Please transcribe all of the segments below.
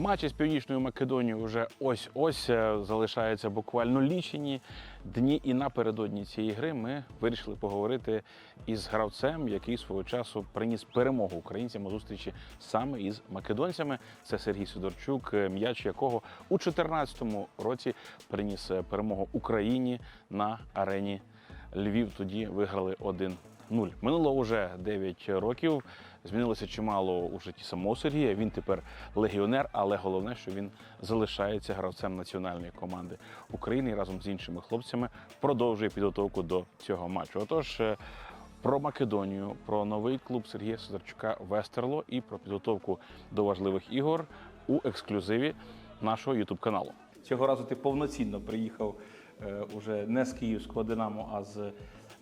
Матчі з Північною Македонією вже ось-ось е, залишаються буквально лічені дні. І напередодні цієї гри ми вирішили поговорити із гравцем, який свого часу приніс перемогу українцям у зустрічі саме із македонцями. Це Сергій Сидорчук, е, м'яч якого у 2014 році приніс е, перемогу Україні на арені Львів. Тоді виграли 1 0 Минуло вже 9 років. Змінилося чимало у житті самого Сергія. Він тепер легіонер, але головне, що він залишається гравцем національної команди України разом з іншими хлопцями продовжує підготовку до цього матчу. Отож, е, про Македонію, про новий клуб Сергія Сидорчука Вестерло і про підготовку до важливих ігор у ексклюзиві нашого Ютуб каналу. Цього разу ти повноцінно приїхав е, уже не з Київського Динамо, а з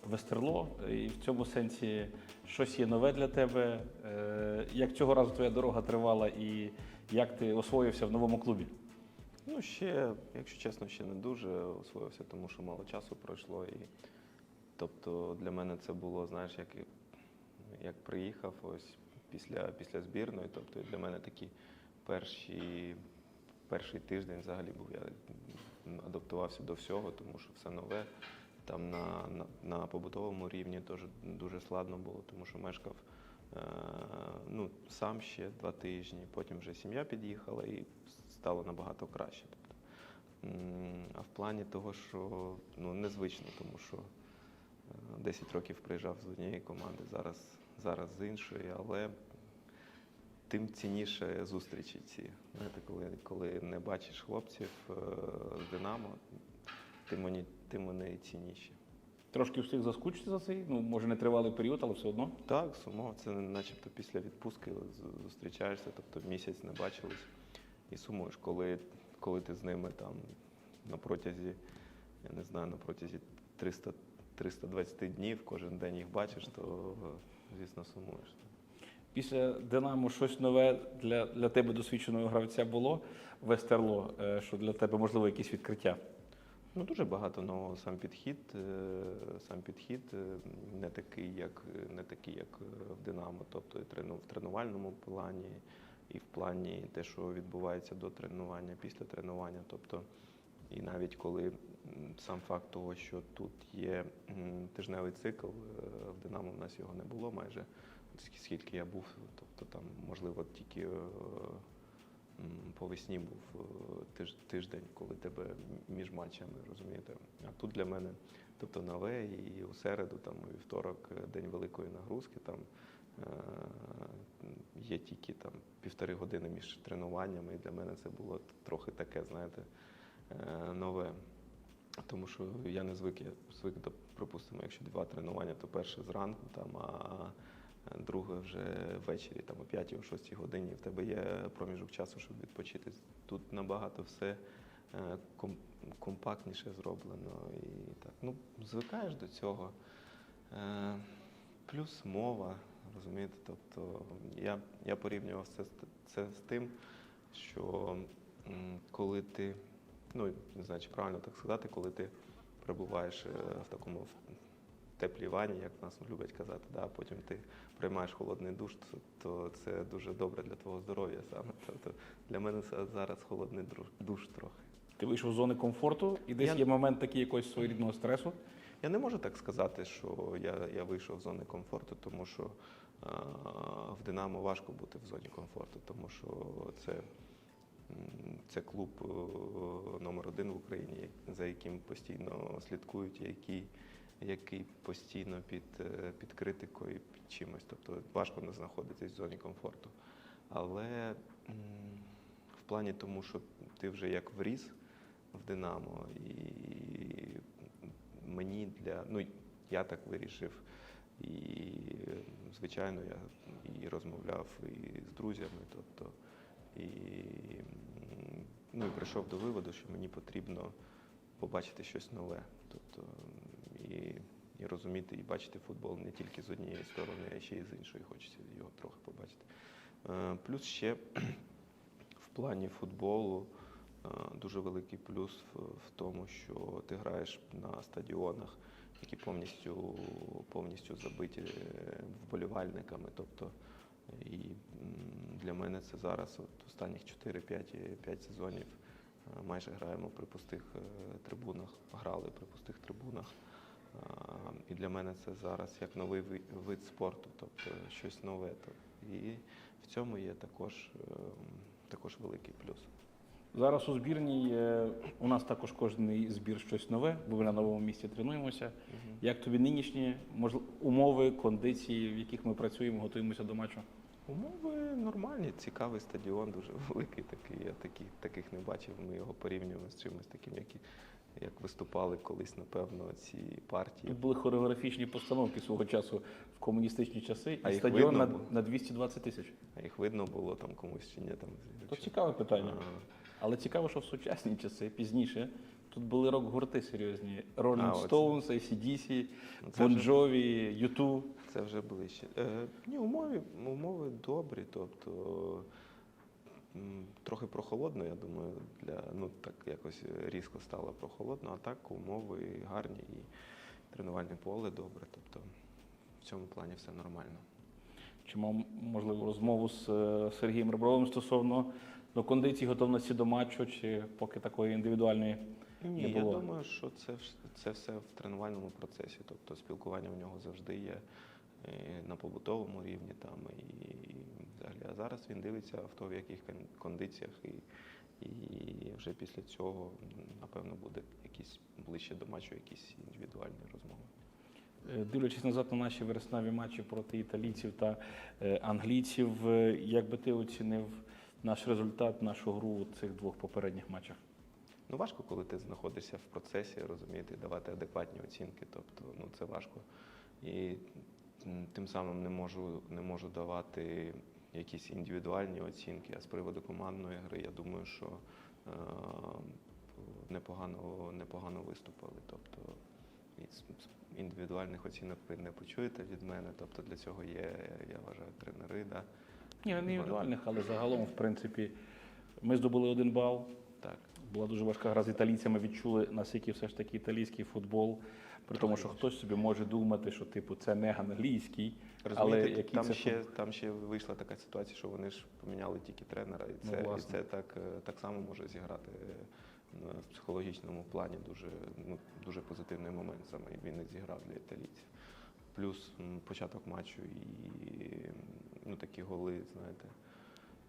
Вестерло. І в цьому сенсі щось є нове для тебе. Е, Як цього разу твоя дорога тривала і як ти освоївся в новому клубі? Ну, ще, якщо чесно, ще не дуже освоївся, тому що мало часу пройшло. І, тобто для мене це було, знаєш, як, як приїхав ось після, після збірної. Тобто для мене такі перші, перший тиждень взагалі був. Я адаптувався до всього, тому що все нове. Там на, на, на побутовому рівні теж дуже складно було, тому що мешкав е, ну, сам ще два тижні, потім вже сім'я під'їхала і стало набагато краще. Тобто, а в плані того, що ну, незвично, тому що е, 10 років приїжджав з однієї команди, зараз, зараз з іншої, але тим цінніше зустрічі ці. Знаєте, коли, коли не бачиш хлопців е, з Динамо, тим вони, тим вони цінніші. Трошки встиг заскучити за цей, ну може не тривалий період, але все одно. Так, сумов, це начебто після відпустки зустрічаєшся, тобто місяць не бачились і сумуєш, коли, коли ти з ними там на протязі, я не знаю, на протязі 300, 320 днів кожен день їх бачиш, то звісно сумуєш. Після Динамо щось нове для, для тебе досвідченого гравця було Вестерло, е, що для тебе можливо якісь відкриття. Ну, дуже багато нового сам підхід. е, Сам підхід е, не такий, як не такий, як е, в Динамо, тобто і в тренувальному плані, і в плані те, що відбувається до тренування, після тренування. Тобто, і навіть коли сам факт того, що тут є тижневий цикл, в Динамо в нас його не було майже. Скільки я був, тобто там, можливо, тільки по весні був е, тиж, тиждень, коли тебе між матчами, розумієте. А тут для мене, тобто нове, і у середу, там, у вівторок, е, день великої нагрузки, там е, є тільки там півтори години між тренуваннями, і для мене це було трохи таке, знаєте, нове. Тому що я не звик, я звик до, припустимо, якщо два тренування, то перше зранку, там, а друге вже ввечері, там, о 5 о 6 годині, в тебе є проміжок часу, щоб відпочити. Тут набагато все е, компактніше зроблено. І так, ну, звикаєш до цього. Е, Плюс мова, розумієте, тобто я, я порівнював це, це з тим, що коли ти, ну не знаю, чи правильно так сказати, коли ти перебуваєш е, в такому теплій ванні, як нас люблять казати, да, а потім ти приймаєш холодний душ, то, то це дуже добре для твого здоров'я саме. Тобто для мене це зараз холодний душ трохи. Ти вийшов з зони комфорту, і десь Я- є момент такий якогось своєрідного стресу. Я не можу так сказати, що я, я вийшов з зони комфорту, тому що а, в Динамо важко бути в зоні комфорту, тому що це, це клуб е, номер один в Україні, за яким постійно слідкують, який, який постійно під, е, під критикою, під чимось. Тобто важко не знаходитись в зоні комфорту. Але в плані тому, що ти вже як вріс в Динамо, і мені для ну я так вирішив. І звичайно, я і розмовляв і з друзями, тобто і, ну, і прийшов до виводу, що мені потрібно побачити щось нове. Тобто і, і розуміти, і бачити футбол не тільки з однієї сторони, а ще й з іншої. Хочеться його трохи побачити. Е, Плюс ще в плані футболу е, дуже великий плюс в, тому, що ти граєш на стадіонах, які повністю, повністю забиті е, вболівальниками. Тобто І для мене це зараз от останніх 4-5 сезонів майже граємо при пустих трибунах, грали при пустих трибунах. І для мене це зараз як новий вид спорту, тобто щось нове. І в цьому є також, е, також великий плюс. Зараз у збірній е, у нас також кожен збір щось нове, бо ми на новому місці тренуємося. Як тобі нинішні можл- умови, кондиції, в яких ми працюємо, готуємося до матчу? Умови нормальні, цікавий стадіон, дуже великий такий. Я такі, таких не бачив. Ми його порівнюємо з чимось таким, як, як виступали колись, напевно, ці партії. Тут були хореографічні постановки свого часу в комуністичні часи, А і їх стадіон видно на, було? на 220 тисяч. А їх видно було там комусь чи ні. Там, То цікаве питання. А, Але цікаво, що в сучасні часи, пізніше, тут були рок-гурти серйозні: А, Rolling оце. Stones, ACDC, Ну, Bon Jovi, U2. Це вже ближче. Е, ні, умови, умови добрі, тобто трохи прохолодно, я думаю, для ну так якось різко стало прохолодно, а так умови гарні і тренувальне поле добре. Тобто в цьому плані все нормально. Чи мав можливо розмову з е, Сергієм Ребровим стосовно до кондиції, готовності до матчу, чи поки такої індивідуальної Ні, не я думаю, що це, це все в тренувальному процесі. Тобто спілкування в нього завжди є і на побутовому рівні там і взагалі. А зараз він дивиться в то, в яких кондиціях, і, і вже після цього напевно буде якісь ближче до матчу, якісь індивідуальні розмови. Е, Дивлячись назад на наші вересневі матчі проти італійців та е, англійців, е, як би ти оцінив наш результат, нашу гру у цих двох попередніх матчах? Ну, важко, коли ти знаходишся в процесі, розумієте, давати адекватні оцінки. Тобто, ну це важко. І тим самим не можу, не можу давати якісь індивідуальні оцінки. А з приводу командної гри, я думаю, що е, непогано, непогано виступили. Тобто індивідуальних оцінок ви не почуєте від мене. Тобто для цього є, я вважаю, тренери. Да? Ні, не індивідуальних, але загалом, в принципі, ми здобули один бал. Так. Була дуже важка гра з італійцями. Відчули, наскільки все ж таки італійський футбол. При тому, що хтось собі може думати, що типу це не англійський, але Розумієте, який там це ще фут- там ще вийшла така ситуація, що вони ж поміняли тільки тренера, і Ну, це, і власне. це так, е, так само може зіграти е, ну, в психологічному плані дуже, ну, дуже позитивний момент саме він і зіграв для італійців. Плюс початок матчу і ну, такі голи, знаєте,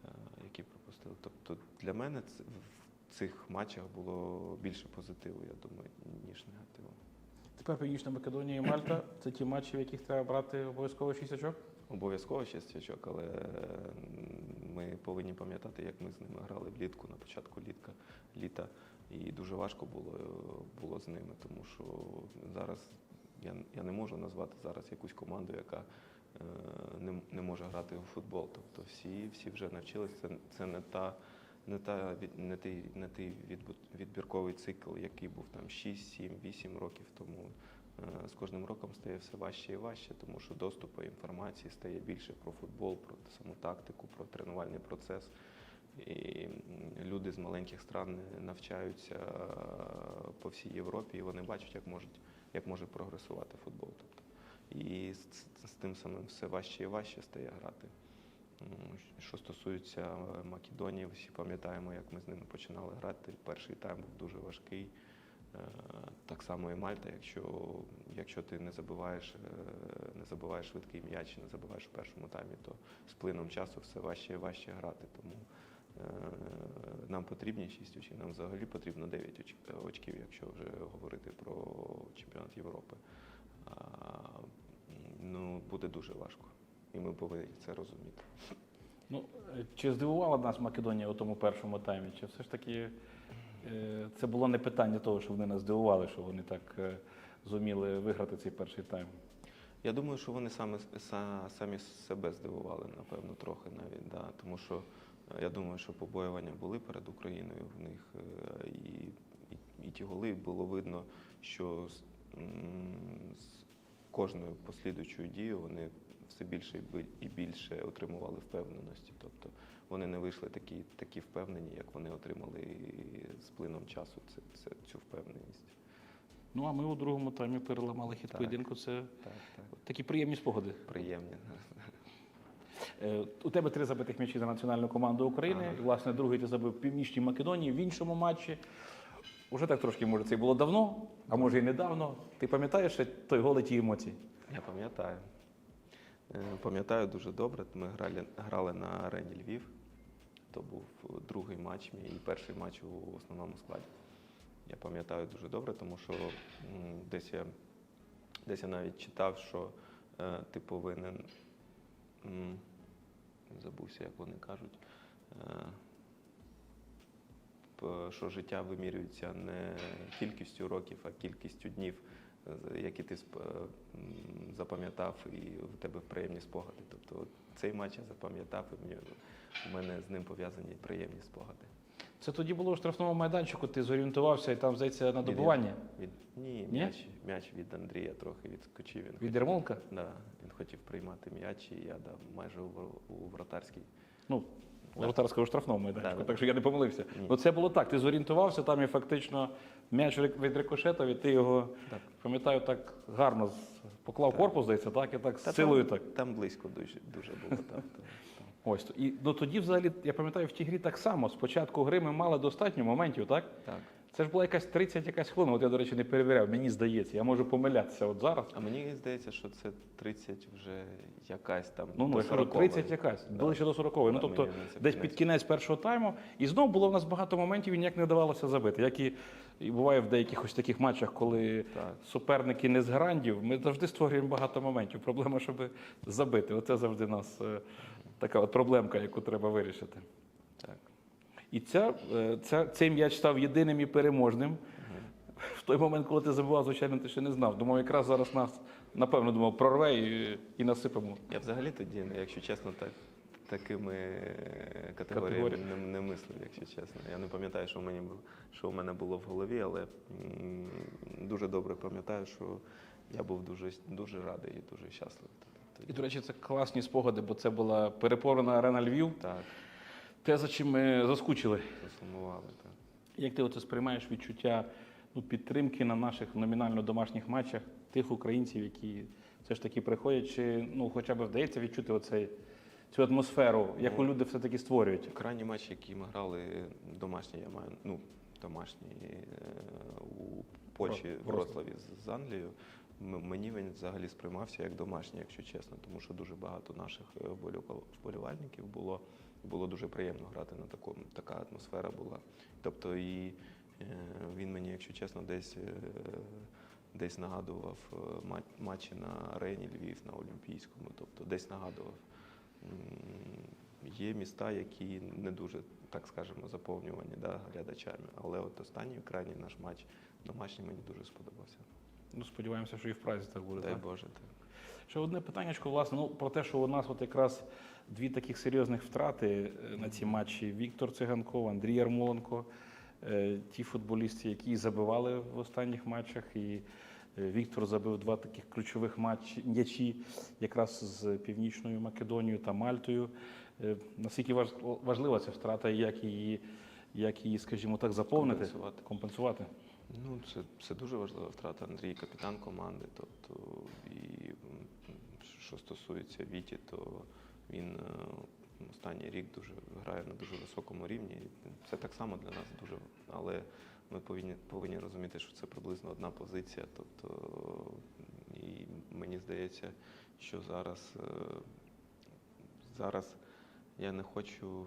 е, які пропустили. Тобто для мене це, в цих матчах було більше позитиву, я думаю, ніж негативу. Тепер Північна Македонія і Мальта це ті матчі, в яких треба брати обов'язково 6 очок. Обов'язково ще стячок, але ми повинні пам'ятати, як ми з ними грали влітку на початку літка, літа. І дуже важко було, було з ними, тому що зараз я, я не можу назвати зараз якусь команду, яка е, не, не може грати у футбол. Тобто всі, всі вже навчилися. Це, це не та. Не, та не той, не той відбірковий цикл, який був там 6, 7, 8 років тому. Е, З кожним роком стає все важче і важче, тому що доступу інформації стає більше про футбол, про саму тактику, про тренувальний процес. І люди з маленьких стран навчаються е, по всій Європі, і вони бачать, як можуть, як може прогресувати футбол. Тобто, і з, з тим самим все важче і важче стає грати. Що стосується е, Македонії, всі пам'ятаємо, як ми з ними починали грати. Перший тайм був дуже важкий. Е, Так само і Мальта, якщо, якщо ти не забиваєш, е, не забиваєш швидкий м'яч, не забиваєш у першому таймі, то з плином часу все важче і важче грати. Тому нам потрібні 6 очок, нам взагалі потрібно 9 очків, якщо вже говорити про чемпіонат Європи. Ну, буде дуже важко. І ми повинні це розуміти. Ну, е, чи здивувала нас Македонія у тому першому таймі? Чи все ж таки е, це було не питання того, що вони нас здивували, що вони так е, зуміли виграти цей перший тайм? Я думаю, що вони саме самі себе здивували, напевно, трохи навіть. Да. Тому що е, я думаю, що побоювання були перед Україною в них, е, і, і, і ті голи було видно, що з, з кожною послідуючою дією вони все більше і більше отримували впевненості. Тобто вони не вийшли такі, такі впевнені, як вони отримали з плином часу це, це, цю впевненість. Ну а ми у другому таймі переламали хід Так. поєдинку. Це Так, так. такі приємні спогади. Приємні. Е, У тебе три забитих м'ячі за національну команду України. І, власне, другий ти забив в Північній Македонії в іншому матчі. Уже так трошки, може, це і було давно, а може і недавно. Ти пам'ятаєш той гол і ті емоції? Я пам'ятаю. Е, Пам'ятаю дуже добре. Ми грали, грали на арені Львів. То був другий матч мій і перший матч у основному складі. Я пам'ятаю дуже добре, тому що десь я, десь я навіть читав, що е, ти повинен. м, Забувся, як вони кажуть. е, Що життя вимірюється не кількістю років, а кількістю днів, які ти запам'ятав, і в тебе приємні спогади. Тобто цей матч я запам'ятав, і у мене з ним пов'язані приємні спогади. Це тоді було у штрафному майданчику, ти зорієнтувався і там, здається, на добування. Від, ні, Ні? М'яч, м'яч від Андрія трохи відскочив. Він Від Ярмолка? Да, він хотів приймати м'яч, і я дав майже у, у вратарський. Ну, воротарського штрафному майданчику, Да, да. так що я не помилився. Ні. Ну це було так. Ти зорієнтувався, там і фактично м'яч від рикошетов, і ти його, Так. пам'ятаю, так гарно поклав корпус, здається, так, і так з Та силою там, так. Там близько дуже, дуже було. Так, так, так. Ось. то. І ну, тоді, взагалі, я пам'ятаю, в тій грі так само. Спочатку гри ми мали достатньо моментів, так? так. Це ж була якась 30 якась хвилина. От я, до речі, не перевіряв, мені здається, я можу помилятися от зараз. А мені здається, що це 30 вже якась там. Ну, ну до я кажу, 40. 30 якась, Да. ближче до 40 Ну, Да, тобто десь під кінець першого тайму. І знову було в нас багато моментів, і ніяк не вдавалося забити. Як і, і буває в деяких ось таких матчах, коли Так. суперники не з грандів, ми завжди створюємо багато моментів. Проблема, щоб забити. Оце завжди у нас е, така от проблемка, яку треба вирішити. І ця, е, ця, цей м'яч став єдиним і переможним. В той момент, коли ти забував, звичайно, ти ще не знав. Думав, якраз зараз нас, напевно, думав, прорве і, і насипемо. Я взагалі тоді, ну, якщо чесно, так. Такими е, категоріями не, не мислив, якщо чесно. Я не пам'ятаю, що, мені, бу- що у мене було в голові, але м, дуже добре пам'ятаю, що я був дуже, дуже радий і дуже щасливий. І, до речі, це класні спогади, бо це була переповнена арена Львів. Так, Те, за чим ми заскучили. засумували. Так. Як ти оце сприймаєш відчуття ну, підтримки на наших номінально домашніх матчах тих українців, які все ж таки приходять, чи ну, хоча б вдається відчути оцей, цю атмосферу, яку люди все-таки створюють? Крайній матч, який ми грали домашній, я маю, ну, домашній е, у Польщі, в Вроцлаві з, з Англією. Мені він взагалі сприймався як домашній, якщо чесно, тому що дуже багато наших е, вболівальників було. Було дуже приємно грати на такому, така атмосфера була. Тобто і е, він мені, якщо чесно, десь, е, десь нагадував е, матчі на арені Львів, на Олімпійському, тобто десь нагадував. Є міста, які не дуже, так скажемо, заповнювані да, глядачами. Але от останній крайній наш матч домашній мені дуже сподобався. Ну, сподіваємося, що і в Празі так буде. Дай так? Боже. Так. Ще одне питання, власне, ну, про те, що у нас от якраз дві таких серйозних втрати е, на ці матчі: Віктор Циганков, Андрій Ярмоленко, е, ті футболісти, які забивали в останніх матчах. І е, Віктор забив два таких ключових матчі м'ячі якраз з Північною Македонією та Мальтою. Наскільки важ- важлива ця втрата, і як її, як її, скажімо так, заповнити, Компенсувати. компенсувати? Ну, це, це дуже важлива втрата. Андрій капітан команди. Тобто, і що стосується Віті, то він е, останній рік дуже грає на дуже високому рівні. Це так само для нас дуже. Але ми повинні, повинні розуміти, що це приблизно одна позиція. Тобто, і мені здається, що зараз, е, зараз я не хочу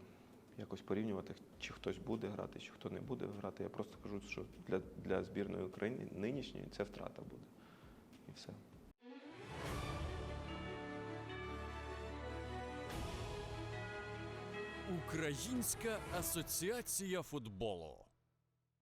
якось порівнювати, чи хтось буде грати, чи хто не буде грати. Я просто кажу, що для, для збірної України нинішньої це втрата буде. І все. Українська асоціація футболу.